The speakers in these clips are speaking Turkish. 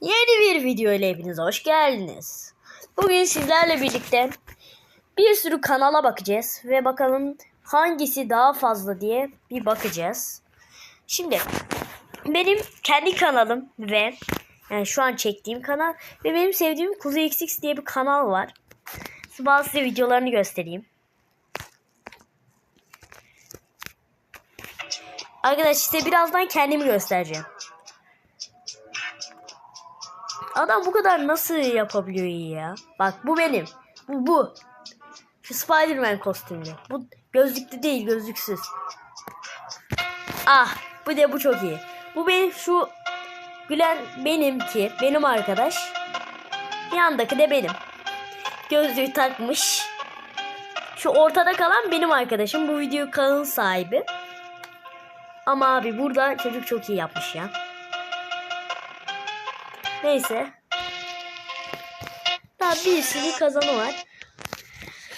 Yeni bir video ile hepinize hoş geldiniz. Bugün sizlerle birlikte bir sürü kanala bakacağız ve bakalım hangisi daha fazla diye bir bakacağız. Şimdi benim kendi kanalım ve yani şu an çektiğim kanal ve benim sevdiğim Kuzey XX diye bir kanal var. Bazı size videolarını göstereyim. Arkadaşlar size birazdan kendimi göstereceğim. Adam bu kadar nasıl yapabiliyor ya? Bak bu benim. Bu bu. Şu Spider-Man kostümlü. Bu gözlüklü değil gözlüksüz. Ah bu de bu çok iyi. Bu benim şu gülen benimki. Benim arkadaş. Yandaki de benim. Gözlüğü takmış. Şu ortada kalan benim arkadaşım. Bu video kanalın sahibi. Ama abi burada çocuk çok iyi yapmış ya. Neyse. Daha bir kazanı var.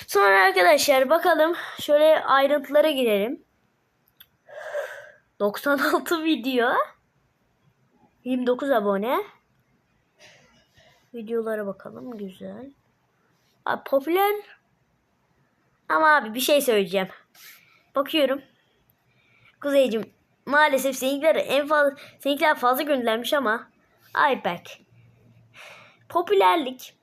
Sonra arkadaşlar bakalım şöyle ayrıntılara girelim. 96 video. 29 abone. Videolara bakalım güzel. Abi popüler. Ama abi bir şey söyleyeceğim. Bakıyorum. Kuzeycim maalesef seninkiler en fazla seninkiler fazla göndermiş ama Ayberk. Popülerlik.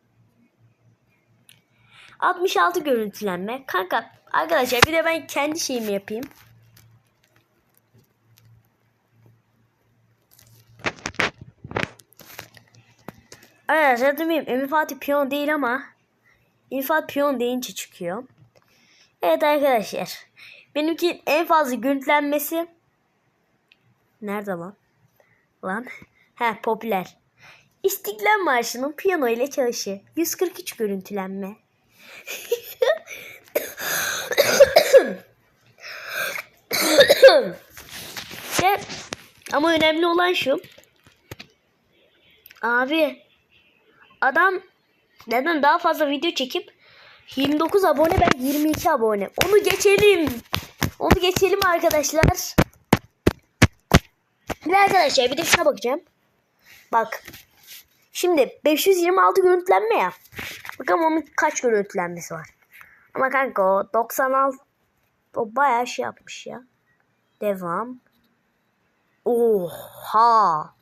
66 görüntülenme. Kanka arkadaşlar bir de ben kendi şeyimi yapayım. Arkadaşlar demeyeyim Emin Fatih piyon değil ama Emin Fatih piyon deyince çıkıyor. Evet arkadaşlar. Benimki en fazla görüntülenmesi Nerede lan? Lan. He popüler. İstiklal Marşı'nın piyano ile çalışı. 143 görüntülenme. ama önemli olan şu. Abi adam neden daha fazla video çekip 29 abone ben 22 abone. Onu geçelim. Onu geçelim arkadaşlar. Bir arkadaşlar bir de şuna bakacağım. Bak. Şimdi 526 görüntülenme ya. Bakalım onun kaç görüntülenmesi var. Ama kanka o 96 o bayağı şey yapmış ya. Devam. Oha.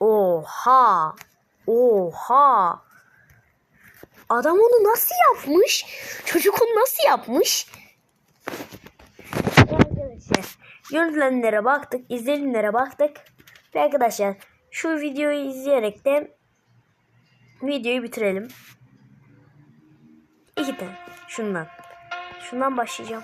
Oha. Oha. Adam onu nasıl yapmış? Çocuk onu nasıl yapmış? Arkadaşlar görüntülenlere baktık, izlenimlere baktık. Ve arkadaşlar şu videoyu izleyerek de videoyu bitirelim. İki tane. Şundan. Şundan başlayacağım.